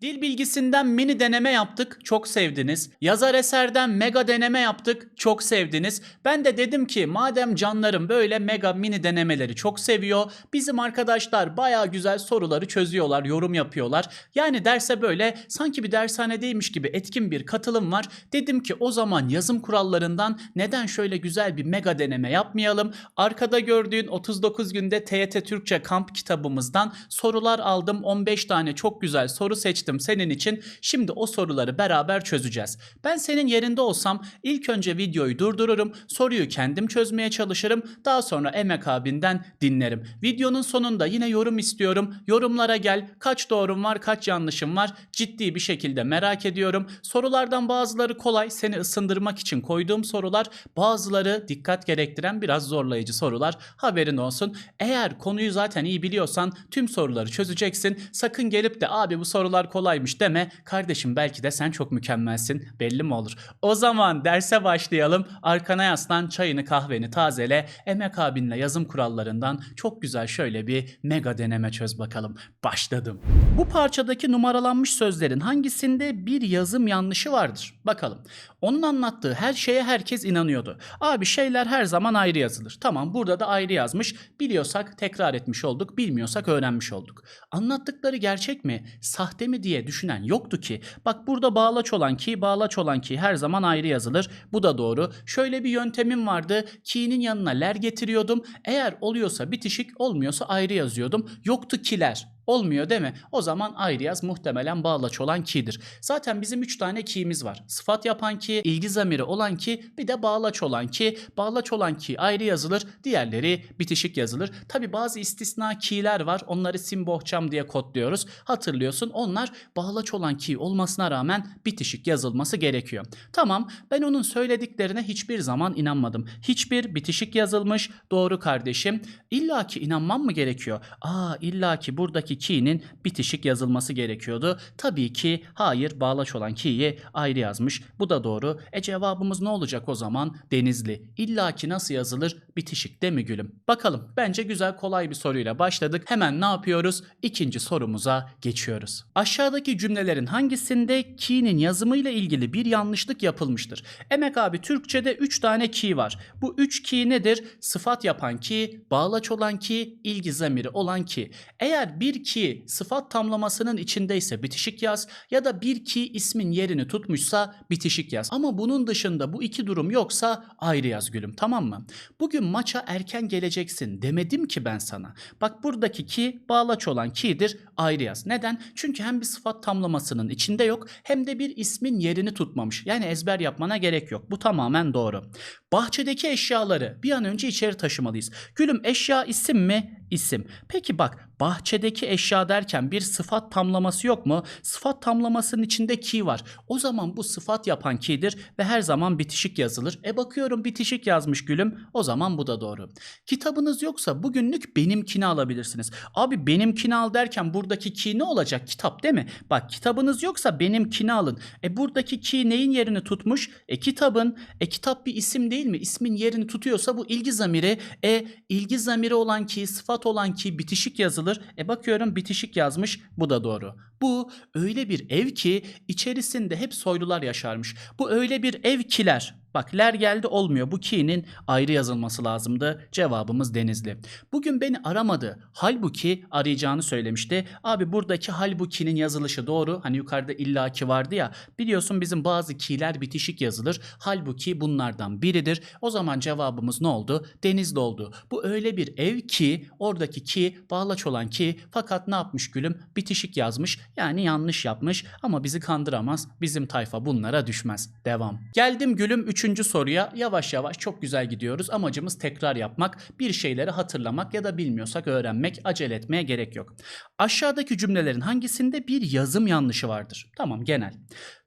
Dil bilgisinden mini deneme yaptık, çok sevdiniz. Yazar eserden mega deneme yaptık, çok sevdiniz. Ben de dedim ki madem canlarım böyle mega mini denemeleri çok seviyor. Bizim arkadaşlar baya güzel soruları çözüyorlar, yorum yapıyorlar. Yani derse böyle sanki bir dershanedeymiş gibi etkin bir katılım var. Dedim ki o zaman yazım kurallarından neden şöyle güzel bir mega deneme yapmayalım? Arkada gördüğün 39 günde TYT Türkçe kamp kitabımızdan sorular aldım. 15 tane çok güzel soru seçtim senin için. Şimdi o soruları beraber çözeceğiz. Ben senin yerinde olsam ilk önce videoyu durdururum. Soruyu kendim çözmeye çalışırım. Daha sonra Emek abinden dinlerim. Videonun sonunda yine yorum istiyorum. Yorumlara gel. Kaç doğrum var, kaç yanlışım var? Ciddi bir şekilde merak ediyorum. Sorulardan bazıları kolay, seni ısındırmak için koyduğum sorular. Bazıları dikkat gerektiren biraz zorlayıcı sorular. Haberin olsun. Eğer konuyu zaten iyi biliyorsan tüm soruları çözeceksin. Sakın gelip de abi bu sorular kolaymış deme. Kardeşim belki de sen çok mükemmelsin. Belli mi olur? O zaman derse başlayalım. Arkana yaslan çayını kahveni tazele. Emek abinle yazım kurallarından çok güzel şöyle bir mega deneme çöz bakalım. Başladım. Bu parçadaki numaralanmış sözlerin hangisinde bir yazım yanlışı vardır? Bakalım. Onun anlattığı her şeye herkes inanıyordu. Abi şeyler her zaman ayrı yazılır. Tamam burada da ayrı yazmış. Biliyorsak tekrar etmiş olduk. Bilmiyorsak öğrenmiş olduk. Anlattıkları gerçek mi? Sahte mi diye düşünen yoktu ki. Bak burada bağlaç olan ki, bağlaç olan ki her zaman ayrı yazılır. Bu da doğru. Şöyle bir yöntemim vardı. Ki'nin yanına ler getiriyordum. Eğer oluyorsa bitişik, olmuyorsa ayrı yazıyordum. Yoktu kiler. Olmuyor değil mi? O zaman ayrı yaz muhtemelen bağlaç olan ki'dir. Zaten bizim 3 tane ki'miz var. Sıfat yapan ki, ilgi zamiri olan ki, bir de bağlaç olan ki. Bağlaç olan ki ayrı yazılır, diğerleri bitişik yazılır. Tabi bazı istisna ki'ler var. Onları simbohçam diye kodluyoruz. Hatırlıyorsun onlar bağlaç olan ki olmasına rağmen bitişik yazılması gerekiyor. Tamam ben onun söylediklerine hiçbir zaman inanmadım. Hiçbir bitişik yazılmış doğru kardeşim. İlla ki inanmam mı gerekiyor? Aa illa ki buradaki ki'nin bitişik yazılması gerekiyordu. Tabii ki hayır bağlaç olan ki'yi ayrı yazmış. Bu da doğru. E cevabımız ne olacak o zaman? Denizli. İlla ki nasıl yazılır? Bitişik değil mi gülüm? Bakalım. Bence güzel kolay bir soruyla başladık. Hemen ne yapıyoruz? İkinci sorumuza geçiyoruz. Aşağıdaki cümlelerin hangisinde ki'nin yazımıyla ilgili bir yanlışlık yapılmıştır? Emek abi Türkçe'de 3 tane ki var. Bu 3 ki nedir? Sıfat yapan ki, bağlaç olan ki, ilgi zamiri olan ki. Eğer bir ki sıfat tamlamasının içindeyse bitişik yaz ya da bir ki ismin yerini tutmuşsa bitişik yaz. Ama bunun dışında bu iki durum yoksa ayrı yaz gülüm tamam mı? Bugün maça erken geleceksin demedim ki ben sana. Bak buradaki ki bağlaç olan ki'dir ayrı yaz. Neden? Çünkü hem bir sıfat tamlamasının içinde yok hem de bir ismin yerini tutmamış. Yani ezber yapmana gerek yok. Bu tamamen doğru. Bahçedeki eşyaları bir an önce içeri taşımalıyız. Gülüm eşya isim mi? İsim. Peki bak bahçedeki eşya derken bir sıfat tamlaması yok mu? Sıfat tamlamasının içinde ki var. O zaman bu sıfat yapan ki'dir ve her zaman bitişik yazılır. E bakıyorum bitişik yazmış gülüm. O zaman bu da doğru. Kitabınız yoksa bugünlük benimkini alabilirsiniz. Abi benimkini al derken buradaki ki ne olacak? Kitap değil mi? Bak kitabınız yoksa benimkini alın. E buradaki ki neyin yerini tutmuş? E kitabın. E kitap bir isim değil mi? İsmin yerini tutuyorsa bu ilgi zamiri. E ilgi zamiri olan ki, sıfat olan ki bitişik yazılır. E bakıyorum bitişik yazmış. Bu da doğru. Bu öyle bir ev ki içerisinde hep soylular yaşarmış. Bu öyle bir ev kiler. Bak ler geldi olmuyor. Bu ki'nin ayrı yazılması lazımdı. Cevabımız Denizli. Bugün beni aramadı. Halbuki arayacağını söylemişti. Abi buradaki halbuki'nin yazılışı doğru. Hani yukarıda illaki vardı ya. Biliyorsun bizim bazı ki'ler bitişik yazılır. Halbuki bunlardan biridir. O zaman cevabımız ne oldu? Denizli oldu. Bu öyle bir ev ki oradaki ki bağlaç olan ki fakat ne yapmış gülüm? Bitişik yazmış. Yani yanlış yapmış ama bizi kandıramaz. Bizim tayfa bunlara düşmez. Devam. Geldim gülüm 3 Üçüncü soruya yavaş yavaş çok güzel gidiyoruz. Amacımız tekrar yapmak, bir şeyleri hatırlamak ya da bilmiyorsak öğrenmek, acele etmeye gerek yok. Aşağıdaki cümlelerin hangisinde bir yazım yanlışı vardır? Tamam genel.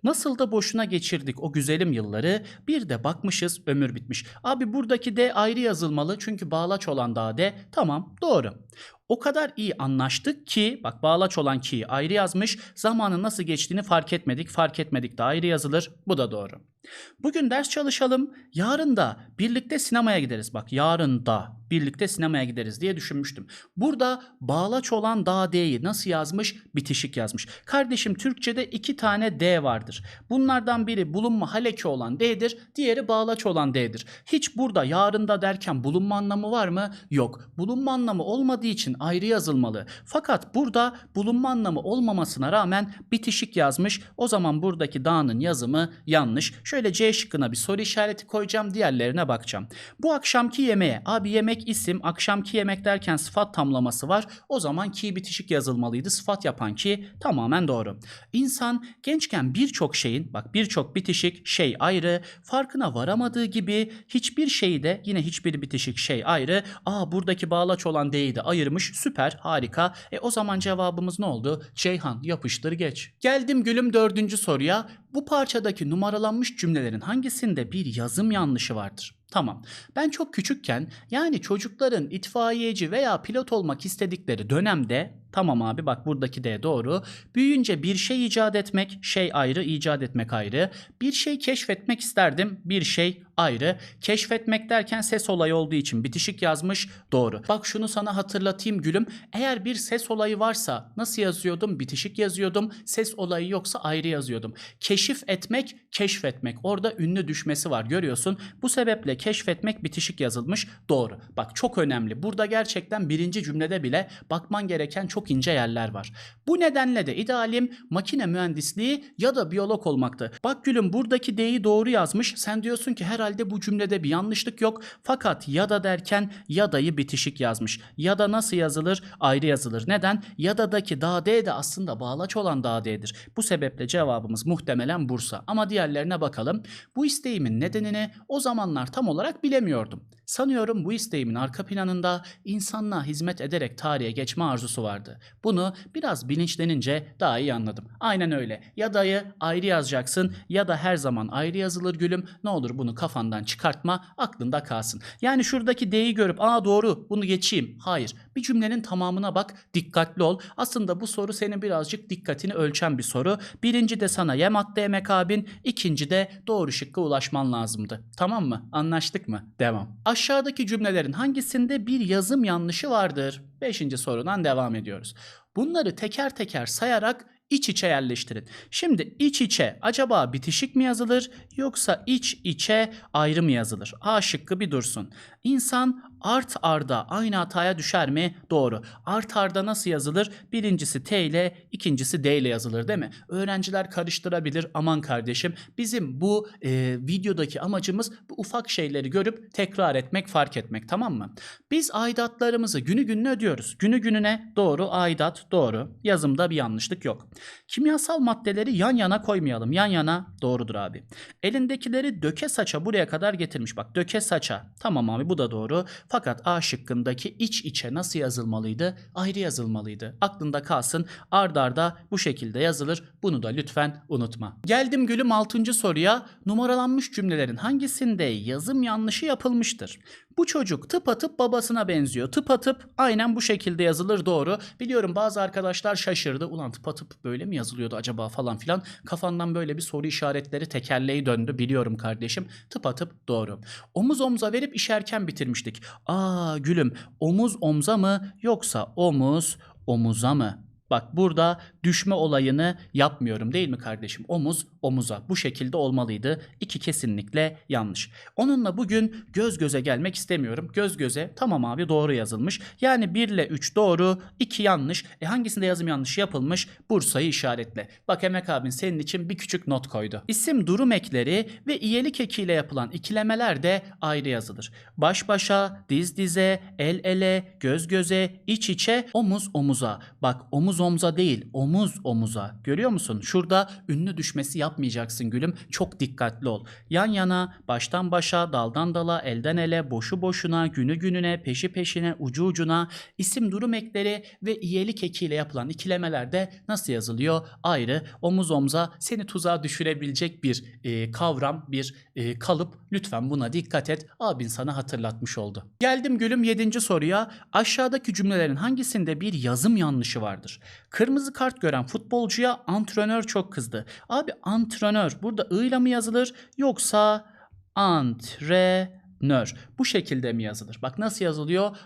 Nasıl da boşuna geçirdik o güzelim yılları. Bir de bakmışız ömür bitmiş. Abi buradaki D ayrı yazılmalı çünkü bağlaç olan daha D. Tamam doğru. O kadar iyi anlaştık ki bak bağlaç olan ki'yi ayrı yazmış. Zamanın nasıl geçtiğini fark etmedik. Fark etmedik de ayrı yazılır. Bu da doğru. Bugün ders çalışalım. Yarın da birlikte sinemaya gideriz. Bak yarın da birlikte sinemaya gideriz diye düşünmüştüm. Burada bağlaç olan da D'yi nasıl yazmış? Bitişik yazmış. Kardeşim Türkçe'de iki tane D vardır. Bunlardan biri bulunma haleki olan D'dir. Diğeri bağlaç olan D'dir. Hiç burada yarın da derken bulunma anlamı var mı? Yok. Bulunma anlamı olmadığı için ayrı yazılmalı. Fakat burada bulunma anlamı olmamasına rağmen bitişik yazmış. O zaman buradaki da'nın yazımı yanlış. Şöyle C şıkkına bir soru işareti koyacağım. Diğerlerine bakacağım. Bu akşamki yemeğe. Abi yemek isim. Akşamki yemek derken sıfat tamlaması var. O zaman ki bitişik yazılmalıydı. Sıfat yapan ki tamamen doğru. İnsan gençken birçok şeyin bak birçok bitişik şey ayrı farkına varamadığı gibi hiçbir şeyi de yine hiçbir bitişik şey ayrı. Aa buradaki bağlaç olan D'yi de ayırmış. Süper harika. E o zaman cevabımız ne oldu? Ceyhan yapıştır geç. Geldim gülüm dördüncü soruya. Bu parçadaki numaralanmış cümlelerin hangisinde bir yazım yanlışı vardır? Tamam. Ben çok küçükken yani çocukların itfaiyeci veya pilot olmak istedikleri dönemde tamam abi bak buradaki de doğru. Büyüyünce bir şey icat etmek, şey ayrı, icat etmek ayrı. Bir şey keşfetmek isterdim, bir şey ayrı. Keşfetmek derken ses olayı olduğu için bitişik yazmış, doğru. Bak şunu sana hatırlatayım gülüm. Eğer bir ses olayı varsa nasıl yazıyordum? Bitişik yazıyordum. Ses olayı yoksa ayrı yazıyordum. Keşif etmek, keşfetmek. Orada ünlü düşmesi var görüyorsun. Bu sebeple keşfetmek bitişik yazılmış, doğru. Bak çok önemli. Burada gerçekten birinci cümlede bile bakman gereken çok ince yerler var. Bu nedenle de idealim makine mühendisliği ya da biyolog olmaktı. Bak gülüm buradaki D'yi doğru yazmış. Sen diyorsun ki herhalde bu cümlede bir yanlışlık yok. Fakat ya da derken ya da'yı bitişik yazmış. Ya da nasıl yazılır? Ayrı yazılır. Neden? Ya da'daki da D de aslında bağlaç olan da D'dir. Bu sebeple cevabımız muhtemelen Bursa. Ama diğerlerine bakalım. Bu isteğimin nedenini o zamanlar tam olarak bilemiyordum. Sanıyorum bu isteğimin arka planında insanlığa hizmet ederek tarihe geçme arzusu vardı. Bunu biraz bilinçlenince daha iyi anladım. Aynen öyle. Ya dayı ayrı yazacaksın ya da her zaman ayrı yazılır gülüm. Ne olur bunu kafandan çıkartma, aklında kalsın. Yani şuradaki D'yi görüp aa doğru bunu geçeyim. Hayır. Bir cümlenin tamamına bak, dikkatli ol. Aslında bu soru senin birazcık dikkatini ölçen bir soru. Birinci de sana yem attı emek abin, ikinci de doğru şıkka ulaşman lazımdı. Tamam mı? Anlaştık mı? Devam. Aşağıdaki cümlelerin hangisinde bir yazım yanlışı vardır? Beşinci sorudan devam ediyoruz. Bunları teker teker sayarak iç içe yerleştirin. Şimdi iç içe acaba bitişik mi yazılır yoksa iç içe ayrı mı yazılır? A şıkkı bir dursun. İnsan art arda aynı hataya düşer mi? Doğru. Art arda nasıl yazılır? Birincisi T ile ikincisi D ile yazılır değil mi? Öğrenciler karıştırabilir. Aman kardeşim bizim bu e, videodaki amacımız bu ufak şeyleri görüp tekrar etmek, fark etmek tamam mı? Biz aidatlarımızı günü gününe ödüyoruz. Günü gününe doğru aidat doğru. Yazımda bir yanlışlık yok. Kimyasal maddeleri yan yana koymayalım. Yan yana doğrudur abi. Elindekileri döke saça buraya kadar getirmiş. Bak döke saça. Tamam abi bu da doğru. Fakat A şıkkındaki iç içe nasıl yazılmalıydı? Ayrı yazılmalıydı. Aklında kalsın. Ard arda bu şekilde yazılır. Bunu da lütfen unutma. Geldim gülüm 6. soruya. Numaralanmış cümlelerin hangisinde yazım yanlışı yapılmıştır? Bu çocuk tıpatıp babasına benziyor. Tıpatıp aynen bu şekilde yazılır doğru. Biliyorum bazı arkadaşlar şaşırdı. Ulan tıpatıp böyle mi yazılıyordu acaba falan filan. Kafandan böyle bir soru işaretleri tekerleği döndü. Biliyorum kardeşim. Tıpatıp doğru. Omuz omza verip işerken bitirmiştik. Aa gülüm omuz omza mı yoksa omuz omuza mı? Bak burada düşme olayını yapmıyorum değil mi kardeşim? Omuz omuza bu şekilde olmalıydı. İki kesinlikle yanlış. Onunla bugün göz göze gelmek istemiyorum. Göz göze tamam abi doğru yazılmış. Yani 1 ile 3 doğru 2 yanlış. E hangisinde yazım yanlış yapılmış? Bursa'yı işaretle. Bak Emek abin senin için bir küçük not koydu. İsim durum ekleri ve iyelik ekiyle yapılan ikilemeler de ayrı yazılır. Baş başa, diz dize, el ele, göz göze, iç içe, omuz omuza. Bak omuz omza değil, omuz omuza. Görüyor musun? Şurada ünlü düşmesi yapmayacaksın gülüm. Çok dikkatli ol. Yan yana, baştan başa, daldan dala, elden ele, boşu boşuna, günü gününe, peşi peşine, ucu ucuna isim durum ekleri ve iyelik ekiyle yapılan ikilemelerde nasıl yazılıyor? Ayrı, omuz omza seni tuzağa düşürebilecek bir e, kavram, bir e, kalıp. Lütfen buna dikkat et. Abin sana hatırlatmış oldu. Geldim gülüm 7. soruya. Aşağıdaki cümlelerin hangisinde bir yazım yanlışı vardır? Kırmızı kart gören futbolcuya antrenör çok kızdı. Abi antrenör burada ı ile mi yazılır yoksa antrenör? Bu şekilde mi yazılır? Bak nasıl yazılıyor?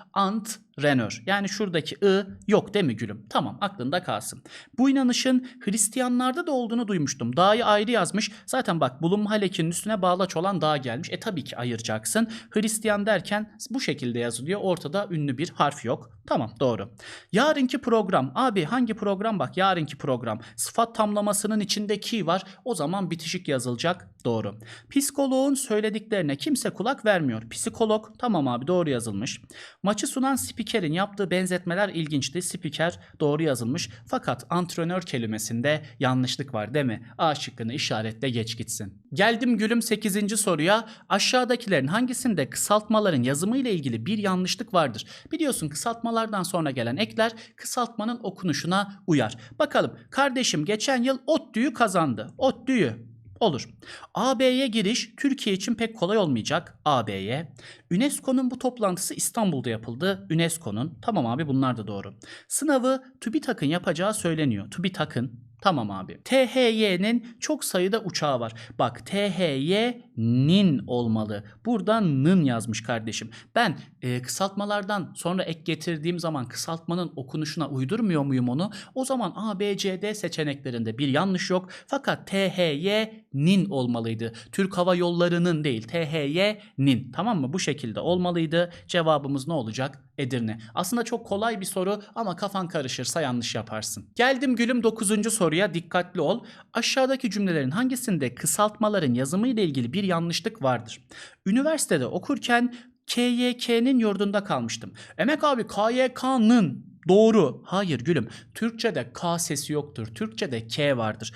Antrenör. Yani şuradaki ı yok değil mi gülüm? Tamam aklında kalsın. Bu inanışın Hristiyanlarda da olduğunu duymuştum. Dağı ayrı yazmış. Zaten bak bulunma halekinin üstüne bağlaç olan dağ gelmiş. E tabii ki ayıracaksın. Hristiyan derken bu şekilde yazılıyor. Ortada ünlü bir harf yok. Tamam doğru. Yarınki program. Abi hangi program? Bak yarınki program. Sıfat tamlamasının içinde ki var. O zaman bitişik yazılacak. Doğru. Psikoloğun söylediklerine kimse kulak vermiyor. Psikolog. Tamam abi doğru yazılmış. Maçı sunan spikerin yaptığı benzetmeler ilginçti. Spiker doğru yazılmış. Fakat antrenör kelimesinde yanlışlık var değil mi? A şıkkını işaretle geç gitsin. Geldim gülüm 8. soruya. Aşağıdakilerin hangisinde kısaltmaların yazımı ile ilgili bir yanlışlık vardır? Biliyorsun kısaltmalardan sonra gelen ekler kısaltmanın okunuşuna uyar. Bakalım kardeşim geçen yıl ODTÜ'yü kazandı. ODTÜ'yü Olur. AB'ye giriş Türkiye için pek kolay olmayacak. AB'ye. UNESCO'nun bu toplantısı İstanbul'da yapıldı. UNESCO'nun. Tamam abi bunlar da doğru. Sınavı TÜBİTAK'ın yapacağı söyleniyor. TÜBİTAK'ın. Tamam abi. THY'nin çok sayıda uçağı var. Bak THY'nin olmalı. Burada nın yazmış kardeşim. Ben e, kısaltmalardan sonra ek getirdiğim zaman kısaltmanın okunuşuna uydurmuyor muyum onu? O zaman A, B, C, D seçeneklerinde bir yanlış yok. Fakat THY'nin olmalıydı. Türk Hava Yolları'nın değil THY'nin. Tamam mı? Bu şekilde olmalıydı. Cevabımız ne olacak? Edirne. Aslında çok kolay bir soru ama kafan karışırsa yanlış yaparsın. Geldim gülüm 9. soruya dikkatli ol. Aşağıdaki cümlelerin hangisinde kısaltmaların yazımı ile ilgili bir yanlışlık vardır? Üniversitede okurken KYK'nin yurdunda kalmıştım. Emek abi KYK'nın Doğru. Hayır gülüm. Türkçe'de K sesi yoktur. Türkçe'de K vardır.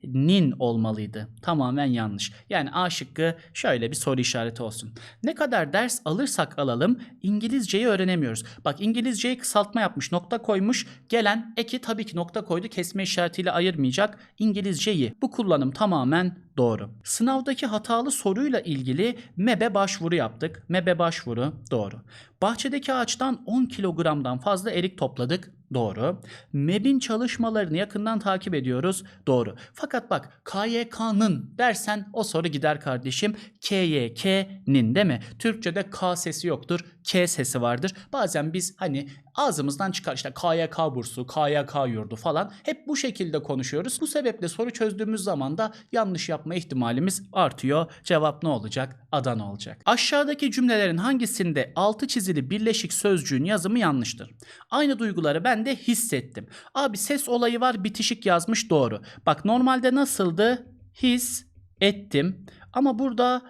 KYK'nin olmalıydı. Tamamen yanlış. Yani A şıkkı şöyle bir soru işareti olsun. Ne kadar ders alırsak alalım İngilizceyi öğrenemiyoruz. Bak İngilizceyi kısaltma yapmış, nokta koymuş. Gelen eki tabii ki nokta koydu. Kesme işaretiyle ayırmayacak İngilizceyi. Bu kullanım tamamen doğru. Sınavdaki hatalı soruyla ilgili MEB'e başvuru yaptık. MEB'e başvuru doğru. Bahçedeki ağaçtan 10 kilogramdan fazla erik topladık. Doğru. MEB'in çalışmalarını yakından takip ediyoruz. Doğru. Fakat bak KYK'nın dersen o soru gider kardeşim. KYK'nin değil mi? Türkçe'de K sesi yoktur. K sesi vardır. Bazen biz hani ağzımızdan çıkar işte KYK bursu, KYK yurdu falan. Hep bu şekilde konuşuyoruz. Bu sebeple soru çözdüğümüz zaman da yanlış yapma ihtimalimiz artıyor. Cevap ne olacak? Adana olacak. Aşağıdaki cümlelerin hangisinde altı çizili birleşik sözcüğün yazımı yanlıştır? Aynı duyguları ben de hissettim. Abi ses olayı var bitişik yazmış doğru. Bak normalde nasıldı? His ettim. Ama burada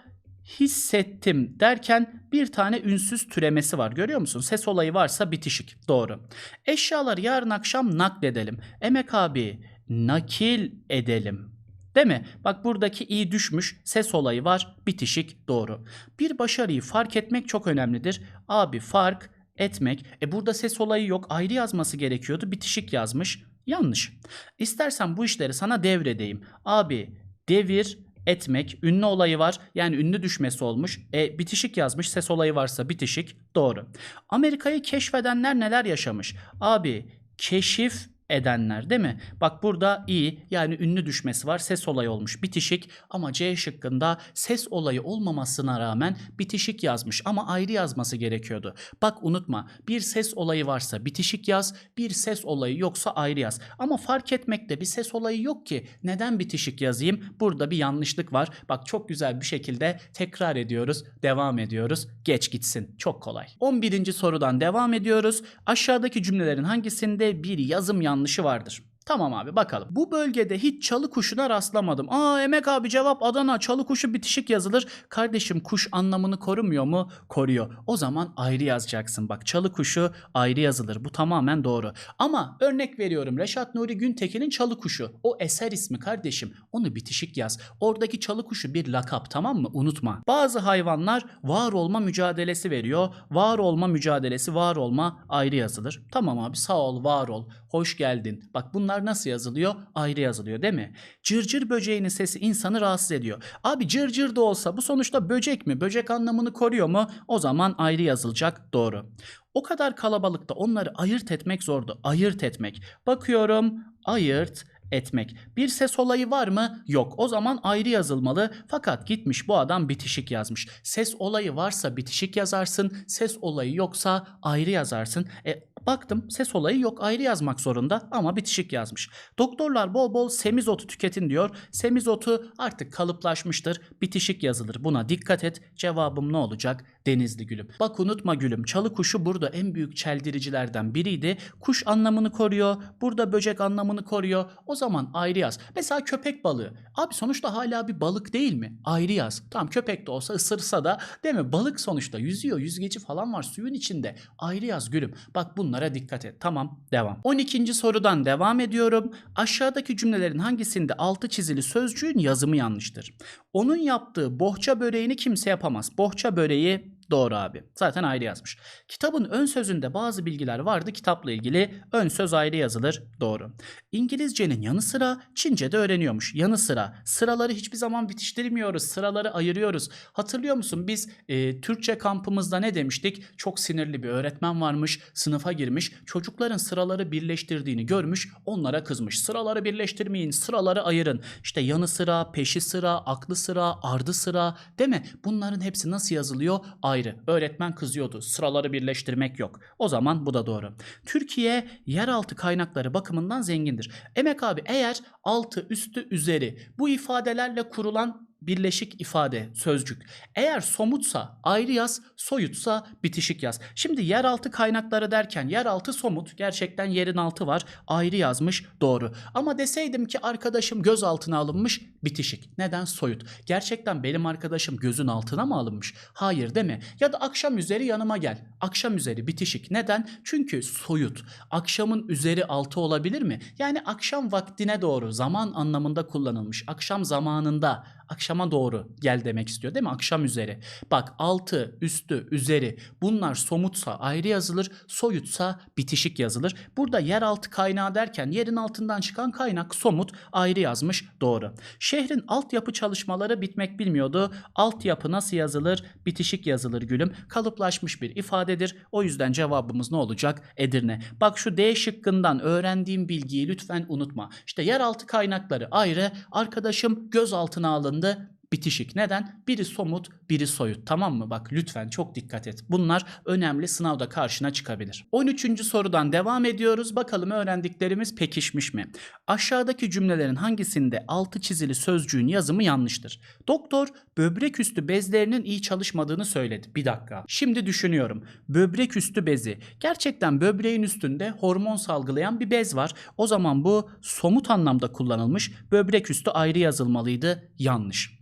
hissettim derken bir tane ünsüz türemesi var. Görüyor musun? Ses olayı varsa bitişik. Doğru. Eşyaları yarın akşam nakledelim. Emek abi nakil edelim. Değil mi? Bak buradaki i düşmüş. Ses olayı var. Bitişik. Doğru. Bir başarıyı fark etmek çok önemlidir. Abi fark etmek. E burada ses olayı yok. Ayrı yazması gerekiyordu. Bitişik yazmış. Yanlış. İstersen bu işleri sana devredeyim. Abi devir etmek ünlü olayı var. Yani ünlü düşmesi olmuş. E bitişik yazmış. Ses olayı varsa bitişik. Doğru. Amerika'yı keşfedenler neler yaşamış? Abi keşif edenler değil mi? Bak burada i yani ünlü düşmesi var. Ses olayı olmuş bitişik ama C şıkkında ses olayı olmamasına rağmen bitişik yazmış ama ayrı yazması gerekiyordu. Bak unutma bir ses olayı varsa bitişik yaz bir ses olayı yoksa ayrı yaz. Ama fark etmekte bir ses olayı yok ki neden bitişik yazayım? Burada bir yanlışlık var. Bak çok güzel bir şekilde tekrar ediyoruz devam ediyoruz geç gitsin çok kolay. 11. sorudan devam ediyoruz. Aşağıdaki cümlelerin hangisinde bir yazım yanlışı vardır? Tamam abi bakalım. Bu bölgede hiç çalı kuşuna rastlamadım. Aa Emek abi cevap Adana çalı kuşu bitişik yazılır. Kardeşim kuş anlamını korumuyor mu? Koruyor. O zaman ayrı yazacaksın. Bak çalı kuşu ayrı yazılır. Bu tamamen doğru. Ama örnek veriyorum Reşat Nuri Güntekin'in çalı kuşu. O eser ismi kardeşim. Onu bitişik yaz. Oradaki çalı kuşu bir lakap tamam mı? Unutma. Bazı hayvanlar var olma mücadelesi veriyor. Var olma mücadelesi var olma ayrı yazılır. Tamam abi sağ ol var ol. Hoş geldin. Bak bunlar nasıl yazılıyor? Ayrı yazılıyor değil mi? Cırcır böceğinin sesi insanı rahatsız ediyor. Abi cırcır da olsa bu sonuçta böcek mi? Böcek anlamını koruyor mu? O zaman ayrı yazılacak. Doğru. O kadar kalabalıkta onları ayırt etmek zordu. Ayırt etmek. Bakıyorum ayırt etmek. Bir ses olayı var mı? Yok. O zaman ayrı yazılmalı. Fakat gitmiş bu adam bitişik yazmış. Ses olayı varsa bitişik yazarsın. Ses olayı yoksa ayrı yazarsın. E baktım ses olayı yok ayrı yazmak zorunda ama bitişik yazmış. Doktorlar bol bol semizotu tüketin diyor. Semizotu artık kalıplaşmıştır. Bitişik yazılır. Buna dikkat et. Cevabım ne olacak? Denizli gülüm. Bak unutma gülüm. Çalı kuşu burada en büyük çeldiricilerden biriydi. Kuş anlamını koruyor. Burada böcek anlamını koruyor. O zaman ayrı yaz. Mesela köpek balığı. Abi sonuçta hala bir balık değil mi? Ayrı yaz. Tamam köpek de olsa ısırsa da değil mi? Balık sonuçta yüzüyor. Yüzgeci falan var suyun içinde. Ayrı yaz gülüm. Bak bunlara dikkat et. Tamam devam. 12. sorudan devam ediyorum. Aşağıdaki cümlelerin hangisinde altı çizili sözcüğün yazımı yanlıştır? Onun yaptığı bohça böreğini kimse yapamaz. Bohça böreği Doğru abi. Zaten ayrı yazmış. Kitabın ön sözünde bazı bilgiler vardı kitapla ilgili. Ön söz ayrı yazılır. Doğru. İngilizcenin yanı sıra Çince de öğreniyormuş. Yanı sıra. Sıraları hiçbir zaman bitiştirmiyoruz. Sıraları ayırıyoruz. Hatırlıyor musun biz e, Türkçe kampımızda ne demiştik? Çok sinirli bir öğretmen varmış. Sınıfa girmiş. Çocukların sıraları birleştirdiğini görmüş. Onlara kızmış. Sıraları birleştirmeyin. Sıraları ayırın. İşte yanı sıra, peşi sıra, aklı sıra, ardı sıra. Değil mi? Bunların hepsi nasıl yazılıyor? Ayrı. Öğretmen kızıyordu. Sıraları birleştirmek yok. O zaman bu da doğru. Türkiye yeraltı kaynakları bakımından zengindir. Emek abi eğer altı, üstü, üzeri bu ifadelerle kurulan birleşik ifade, sözcük. Eğer somutsa ayrı yaz, soyutsa bitişik yaz. Şimdi yeraltı kaynakları derken yeraltı somut, gerçekten yerin altı var. Ayrı yazmış, doğru. Ama deseydim ki arkadaşım gözaltına alınmış, bitişik. Neden soyut? Gerçekten benim arkadaşım gözün altına mı alınmış? Hayır değil mi? Ya da akşam üzeri yanıma gel. Akşam üzeri bitişik. Neden? Çünkü soyut. Akşamın üzeri altı olabilir mi? Yani akşam vaktine doğru zaman anlamında kullanılmış. Akşam zamanında akşama doğru gel demek istiyor değil mi? Akşam üzeri. Bak altı, üstü, üzeri bunlar somutsa ayrı yazılır, soyutsa bitişik yazılır. Burada yeraltı kaynağı derken yerin altından çıkan kaynak somut ayrı yazmış doğru. Şehrin altyapı çalışmaları bitmek bilmiyordu. Altyapı nasıl yazılır? Bitişik yazılır gülüm. Kalıplaşmış bir ifadedir. O yüzden cevabımız ne olacak? Edirne. Bak şu D şıkkından öğrendiğim bilgiyi lütfen unutma. İşte yeraltı kaynakları ayrı. Arkadaşım gözaltına alındı anlamda bitişik. Neden? Biri somut, biri soyut. Tamam mı? Bak lütfen çok dikkat et. Bunlar önemli sınavda karşına çıkabilir. 13. sorudan devam ediyoruz. Bakalım öğrendiklerimiz pekişmiş mi? Aşağıdaki cümlelerin hangisinde altı çizili sözcüğün yazımı yanlıştır? Doktor böbrek üstü bezlerinin iyi çalışmadığını söyledi. Bir dakika. Şimdi düşünüyorum. Böbrek üstü bezi. Gerçekten böbreğin üstünde hormon salgılayan bir bez var. O zaman bu somut anlamda kullanılmış. Böbrek üstü ayrı yazılmalıydı. Yanlış.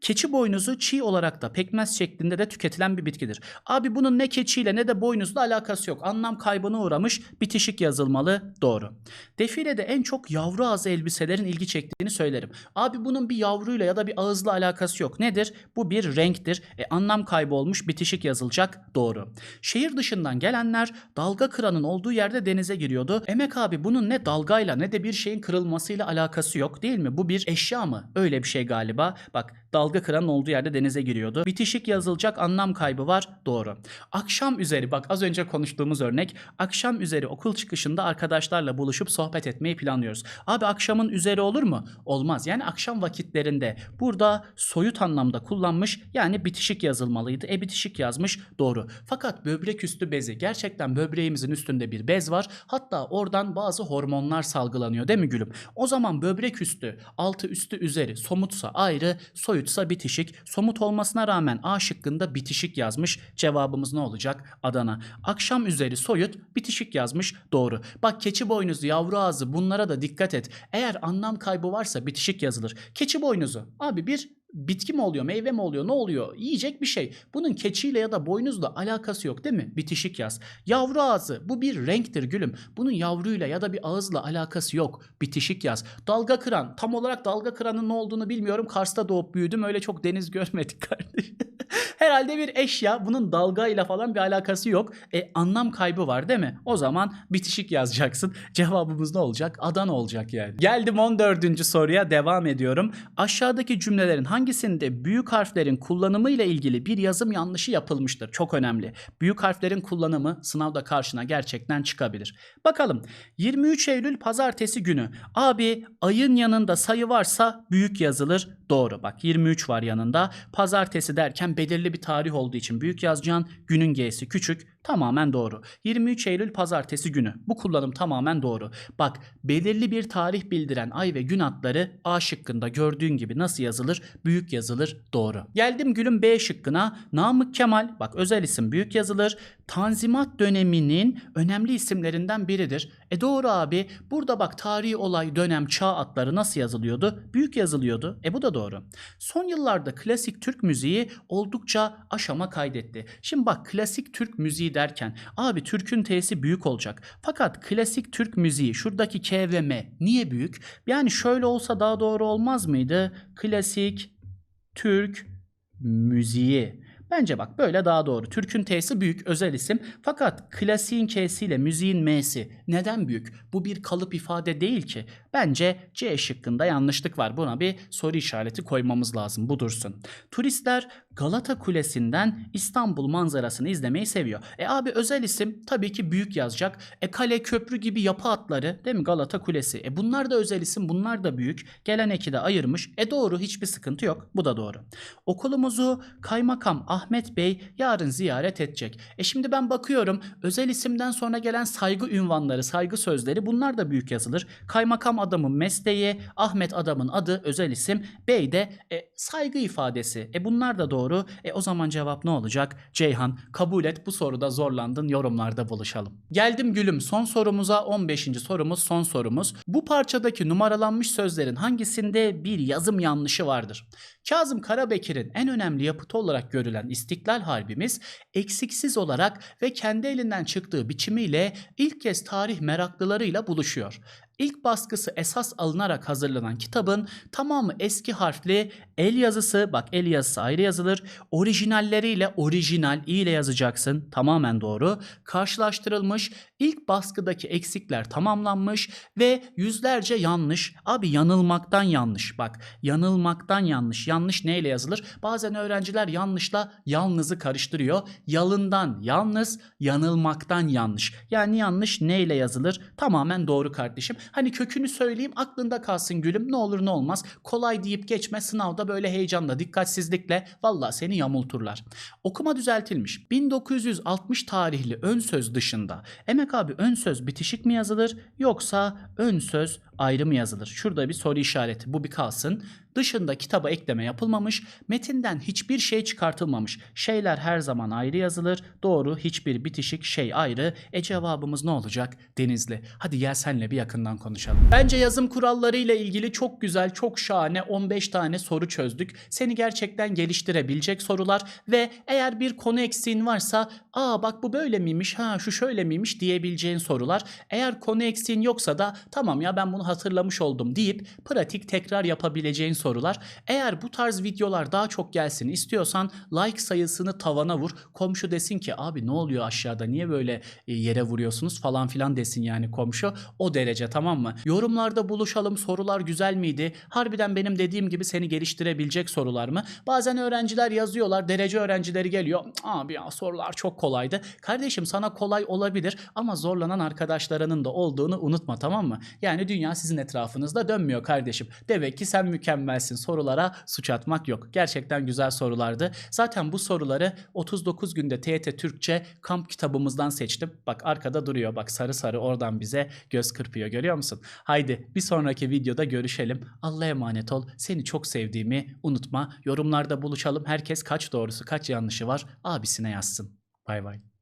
Keçi boynuzu çiğ olarak da pekmez şeklinde de tüketilen bir bitkidir. Abi bunun ne keçiyle ne de boynuzla alakası yok. Anlam kaybına uğramış bitişik yazılmalı doğru. Defilede en çok yavru ağzı elbiselerin ilgi çektiğini söylerim. Abi bunun bir yavruyla ya da bir ağızla alakası yok. Nedir? Bu bir renktir. E, anlam kaybı olmuş bitişik yazılacak doğru. Şehir dışından gelenler dalga kıranın olduğu yerde denize giriyordu. Emek abi bunun ne dalgayla ne de bir şeyin kırılmasıyla alakası yok değil mi? Bu bir eşya mı? Öyle bir şey galiba. Bak dalga kıranın olduğu yerde denize giriyordu. Bitişik yazılacak anlam kaybı var. Doğru. Akşam üzeri bak az önce konuştuğumuz örnek. Akşam üzeri okul çıkışında arkadaşlarla buluşup sohbet etmeyi planlıyoruz. Abi akşamın üzeri olur mu? Olmaz. Yani akşam vakitlerinde burada soyut anlamda kullanmış yani bitişik yazılmalıydı. E bitişik yazmış doğru. Fakat böbrek üstü bezi gerçekten böbreğimizin üstünde bir bez var. Hatta oradan bazı hormonlar salgılanıyor değil mi gülüm? O zaman böbrek üstü altı üstü üzeri somutsa ayrı soyutsa Bursa bitişik. Somut olmasına rağmen A şıkkında bitişik yazmış. Cevabımız ne olacak? Adana. Akşam üzeri soyut bitişik yazmış. Doğru. Bak keçi boynuzu, yavru ağzı bunlara da dikkat et. Eğer anlam kaybı varsa bitişik yazılır. Keçi boynuzu. Abi bir bitki mi oluyor, meyve mi oluyor, ne oluyor? Yiyecek bir şey. Bunun keçiyle ya da boynuzla alakası yok değil mi? Bitişik yaz. Yavru ağzı bu bir renktir gülüm. Bunun yavruyla ya da bir ağızla alakası yok. Bitişik yaz. Dalga kıran. Tam olarak dalga kıranın ne olduğunu bilmiyorum. Kars'ta doğup büyüdüm. Öyle çok deniz görmedik kardeşim. Herhalde bir eşya. Bunun dalgayla falan bir alakası yok. E anlam kaybı var değil mi? O zaman bitişik yazacaksın. Cevabımız ne olacak? Adana olacak yani. Geldim 14. soruya devam ediyorum. Aşağıdaki cümlelerin hangisinde büyük harflerin kullanımı ile ilgili bir yazım yanlışı yapılmıştır? Çok önemli. Büyük harflerin kullanımı sınavda karşına gerçekten çıkabilir. Bakalım 23 Eylül pazartesi günü. Abi ayın yanında sayı varsa büyük yazılır. Doğru bak 23 var yanında. Pazartesi derken belirli bir tarih olduğu için büyük yazacaksın. Günün G'si küçük. Tamamen doğru. 23 Eylül pazartesi günü. Bu kullanım tamamen doğru. Bak belirli bir tarih bildiren ay ve gün adları A şıkkında gördüğün gibi nasıl yazılır? Büyük yazılır. Doğru. Geldim gülüm B şıkkına. Namık Kemal bak özel isim büyük yazılır. Tanzimat döneminin önemli isimlerinden biridir. E doğru abi. Burada bak tarihi olay, dönem, çağ adları nasıl yazılıyordu? Büyük yazılıyordu. E bu da doğru. Son yıllarda klasik Türk müziği oldukça aşama kaydetti. Şimdi bak klasik Türk müziği derken abi Türk'ün T'si büyük olacak. Fakat klasik Türk müziği şuradaki K ve M niye büyük? Yani şöyle olsa daha doğru olmaz mıydı? Klasik Türk müziği. Bence bak böyle daha doğru. Türk'ün T'si büyük özel isim. Fakat klasiğin K'siyle müziğin M'si neden büyük? Bu bir kalıp ifade değil ki. Bence C şıkkında yanlışlık var. Buna bir soru işareti koymamız lazım. Bu dursun. Turistler Galata Kulesi'nden İstanbul manzarasını izlemeyi seviyor. E abi özel isim tabii ki büyük yazacak. E kale, köprü gibi yapı atları değil mi Galata Kulesi? E bunlar da özel isim bunlar da büyük. Gelen eki de ayırmış. E doğru hiçbir sıkıntı yok. Bu da doğru. Okulumuzu kaymakam Ahmet Bey yarın ziyaret edecek. E şimdi ben bakıyorum özel isimden sonra gelen saygı ünvanları, saygı sözleri bunlar da büyük yazılır. Kaymakam adamın mesleği, Ahmet adamın adı özel isim, Bey de e, saygı ifadesi. E bunlar da doğru. E o zaman cevap ne olacak? Ceyhan kabul et bu soruda zorlandın yorumlarda buluşalım. Geldim gülüm son sorumuza 15. sorumuz son sorumuz. Bu parçadaki numaralanmış sözlerin hangisinde bir yazım yanlışı vardır? Kazım Karabekir'in en önemli yapıtı olarak görülen İstiklal Harbimiz eksiksiz olarak ve kendi elinden çıktığı biçimiyle ilk kez tarih meraklılarıyla buluşuyor. İlk baskısı esas alınarak hazırlanan kitabın tamamı eski harfli el yazısı bak el yazısı ayrı yazılır. Orijinalleriyle orijinal i ile yazacaksın tamamen doğru. Karşılaştırılmış ilk baskıdaki eksikler tamamlanmış ve yüzlerce yanlış abi yanılmaktan yanlış bak yanılmaktan yanlış yanlış neyle yazılır? Bazen öğrenciler yanlışla yalnızı karıştırıyor. Yalından yalnız yanılmaktan yanlış. Yani yanlış neyle yazılır? Tamamen doğru kardeşim. Hani kökünü söyleyeyim aklında kalsın gülüm ne olur ne olmaz. Kolay deyip geçme sınavda böyle heyecanla dikkatsizlikle valla seni yamulturlar. Okuma düzeltilmiş. 1960 tarihli ön söz dışında Emek abi ön söz bitişik mi yazılır yoksa ön söz ayrı mı yazılır? Şurada bir soru işareti bu bir kalsın. Dışında kitaba ekleme yapılmamış, metinden hiçbir şey çıkartılmamış. Şeyler her zaman ayrı yazılır. Doğru hiçbir bitişik şey ayrı. E cevabımız ne olacak? Denizli. Hadi gel senle bir yakından konuşalım. Bence yazım kuralları ile ilgili çok güzel, çok şahane 15 tane soru çözdük. Seni gerçekten geliştirebilecek sorular ve eğer bir konu eksiğin varsa aa bak bu böyle miymiş, ha şu şöyle miymiş diyebileceğin sorular. Eğer konu eksiğin yoksa da tamam ya ben bunu hatırlamış oldum deyip pratik tekrar yapabileceğin sorular. Eğer bu tarz videolar daha çok gelsin istiyorsan like sayısını tavana vur. Komşu desin ki abi ne oluyor aşağıda niye böyle e, yere vuruyorsunuz falan filan desin yani komşu. O derece tamam mı? Yorumlarda buluşalım sorular güzel miydi? Harbiden benim dediğim gibi seni geliştirebilecek sorular mı? Bazen öğrenciler yazıyorlar derece öğrencileri geliyor. Abi ya sorular çok kolaydı. Kardeşim sana kolay olabilir ama zorlanan arkadaşlarının da olduğunu unutma tamam mı? Yani dünya sizin etrafınızda dönmüyor kardeşim. Demek ki sen mükemmelsin. Sorulara suç atmak yok. Gerçekten güzel sorulardı. Zaten bu soruları 39 günde TYT Türkçe kamp kitabımızdan seçtim. Bak arkada duruyor. Bak sarı sarı oradan bize göz kırpıyor. Görüyor musun? Haydi bir sonraki videoda görüşelim. Allah'a emanet ol. Seni çok sevdiğimi unutma. Yorumlarda buluşalım. Herkes kaç doğrusu kaç yanlışı var abisine yazsın. Bay bay.